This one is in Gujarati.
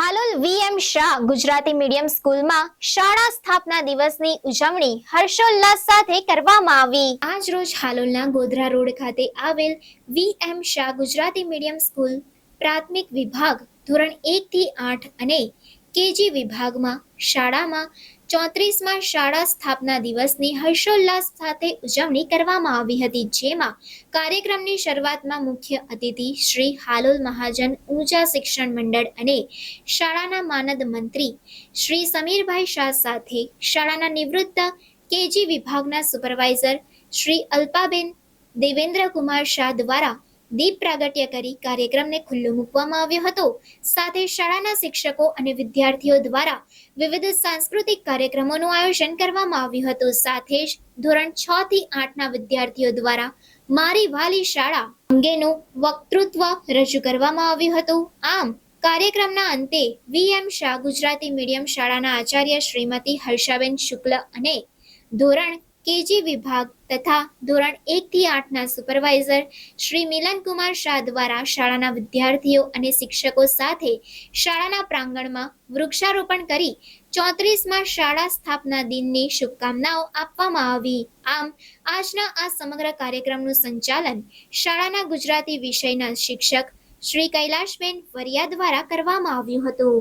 હાલોલ વીએમ શાહ ગુજરાતી મીડિયમ સ્કૂલમાં શાળા સ્થાપના દિવસની ઉજવણી હર્ષોલ્લાસ સાથે કરવામાં આવી. આજ રોજ હાલોલના ગોધરા રોડ ખાતે આવેલ VM Shah Gujarati medium school પ્રાથમિક વિભાગ ધોરણ એક થી આઠ અને કેજી વિભાગમાં શાળામાં ચોત્રીસમાં શાળા સ્થાપના દિવસની હર્ષોલ્લાસ સાથે ઉજવણી કરવામાં આવી હતી, જેમાં કાર્યક્રમની શરૂઆતમાં મુખ્ય અતિથિ શ્રી હાલોલ મહાજન ઊંચા શિક્ષણ મંડળ અને શાળાના માનદ મંત્રી શ્રી સમીરભાઈ શાહ સાથે શાળાના નિવૃત્ત કેજી વિભાગના સુપરવાઇઝર શ્રી અલ્પાબેન દેવેન્દ્ર કુમાર શાહ દ્વારા દીપ પ્રાગટ્ય કરી કાર્યક્રમને ખુલ્લો મૂકવામાં આવ્યો હતો. સાથે શાળાના શિક્ષકો અને વિદ્યાર્થીઓ દ્વારા વિવિધ સાંસ્કૃતિક કાર્યક્રમોનું આયોજન કરવામાં આવ્યું હતું. સાથે જ ધોરણ છ થી આઠના વિદ્યાર્થીઓ દ્વારા મારી વાલી શાળા અંગેનું વક્તૃત્વ રજૂ કરવામાં આવ્યું હતું. આમ, કાર્યક્રમના અંતે વીએમ શાહ ગુજરાતી મીડિયમ શાળાના આચાર્ય શ્રીમતી હર્ષાબેન શુક્લ અને ધોરણ કેજી વિભાગ તથા ધોરણ એક થી આઠના સુપરવાઇઝર શ્રી મિલનકુમાર શાહ દ્વારા શાળાના વિદ્યાર્થીઓ અને શિક્ષકો સાથે શાળાના પ્રાંગણમાં વૃક્ષારોપણ કરી ચોત્રીસમાં શાળા સ્થાપના દિનની શુભકામનાઓ આપવામાં આવી. આમ, આજના આ સમગ્ર કાર્યક્રમનું સંચાલન શાળાના ગુજરાતી વિષયના શિક્ષક શ્રી કૈલાશબેન વરિયા દ્વારા કરવામાં આવ્યું હતું.